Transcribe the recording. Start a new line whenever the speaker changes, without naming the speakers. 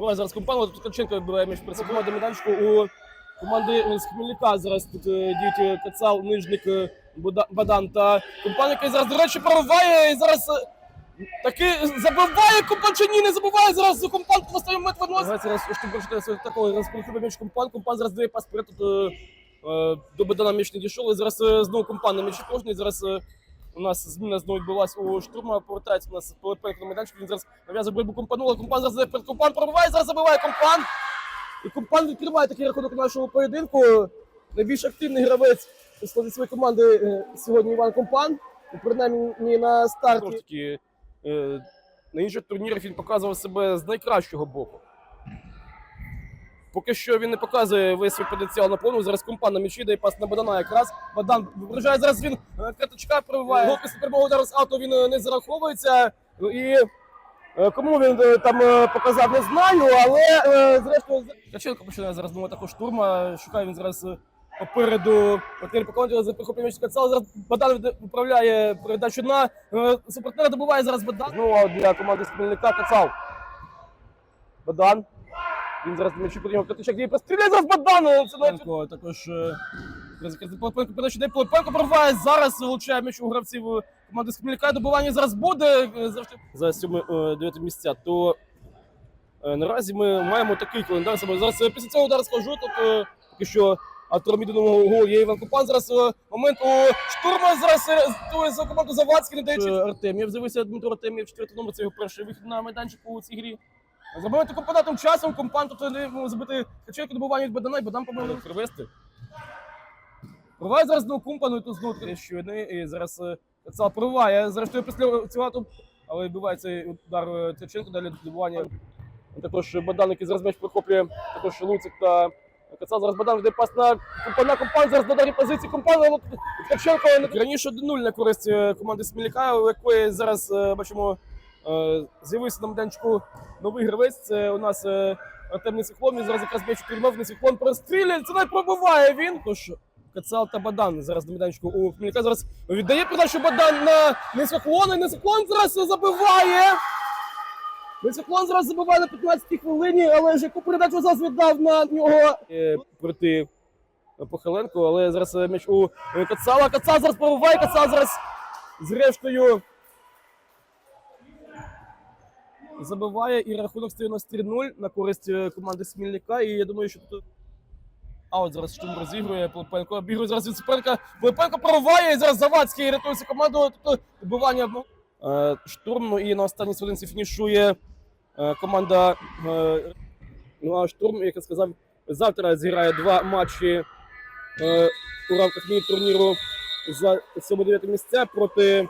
Пробиває зараз компанію, тут Ткаченко м'яч при собою майданчику у команди з Хмельника. Зараз тут е, діють е, Кацал, Нижник, е, Бадан та компанія, який зараз, до речі, прориває і зараз таки забиває компан чи ні, не забиває зараз компан на своєму мет виносить. Зараз Штуберштейн такого зараз прихопив м'яч компан, компан зараз дає пас вперед, тут до Бадана м'яч не дійшов, і зараз знову компан на м'ячі кожний, зараз у нас зміна знову відбулася у штурма, повертається у нас Пилипенко на майданчик, він зараз нав'язує боротьбу компанула, компан зараз перед компан пробиває, зараз забиває компан. І компан відкриває такий рахунок у нашому поєдинку. Найбільш активний гравець у складі своєї команди е, сьогодні Іван Компан. І принаймні на старті. Е, на інших турнірах він показував себе з найкращого боку. Поки що він не показує весь свій потенціал на повну. Зараз компан на м'ячі дає пас на Бадана якраз. Бадан виражає зараз він е, каточка пробиває. Гол після перемоги удару з авто він е, не зараховується. І е, кому він там показав, не знаю, але зрештою Ткаченко починає зараз знову також штурма. Шукає він зараз попереду партнер по команді за прихоплення Кацал. Зараз Бадан виправляє передачу на супротивника добиває зараз Бадан. Знову для команди з Хмельника Кацал. Бадан. Він зараз м'ячі підіймав Катичак, діє простріляє зараз Бадану. Це навіть... також е, Пилипенко передачу дає Пилипенко прорває. Зараз влучає м'яч у гравців е, команди з Хмельника. Добивання зараз буде. е, Завжди за 7 9 місця. То е, наразі ми маємо такий календар. Зараз е, після цього удару скажу, тут е, поки що автором єдиного голу є Іван Купан. Зараз е, момент у штурма. Зараз е, за команду Завадський не даючи. Артем'єв з'явився Дмитро Артем'єв, четвертий номер. Це його перший вихід на майданчику у цій грі. Забивати компонентом часом, компан тут не може забити Ткаченко добування від Бадана, і Бадан помилив привести. Проває зараз знову компану, і тут знову таке щойни, і зараз е, Кацал прориває. Зрештою після цього але вбиває цей удар е, Ткаченко, далі добування. Також Бадан, який зараз м'яч прихоплює, також Луцик та Кацал. Зараз Бадан йде пас на компана, компан, зараз на дарі позиції компана, Ткаченко раніше 1-0 на користь е, команди Сміляка, у якої зараз бачимо з'явився на майданчику новий гравець. Це у нас е, Артем Несіхлон. Він зараз якраз м'яч приймав. Несіхлон простріляє. Це не пробиває він. Тож Кацал та Бадан зараз на майданчику у Хмельника. Зараз віддає передачу Бадан на Несіхлона. Несіхлон зараз забиває. Несіхлон зараз забиває на 15-й хвилині, але ж яку передачу зараз віддав на нього е, проти Похиленко. Але зараз е, м'яч у е, Кацала. Кацал зараз пробиває. Кацал зараз зрештою забиває і рахунок стає у нас 3-0 на користь е, команди Смільника. І я думаю, що тут. А от зараз штурм розігрує Пилипенко. Обігрує зараз від суперника. Пилипенко прориває і зараз Завадський рятується команду. Тобто добивання е, штурм. Ну і на останній сводинці фінішує е, команда. Е, ну а штурм, як я сказав, завтра зіграє два матчі е, у рамках міні-турніру за 7-9 місця проти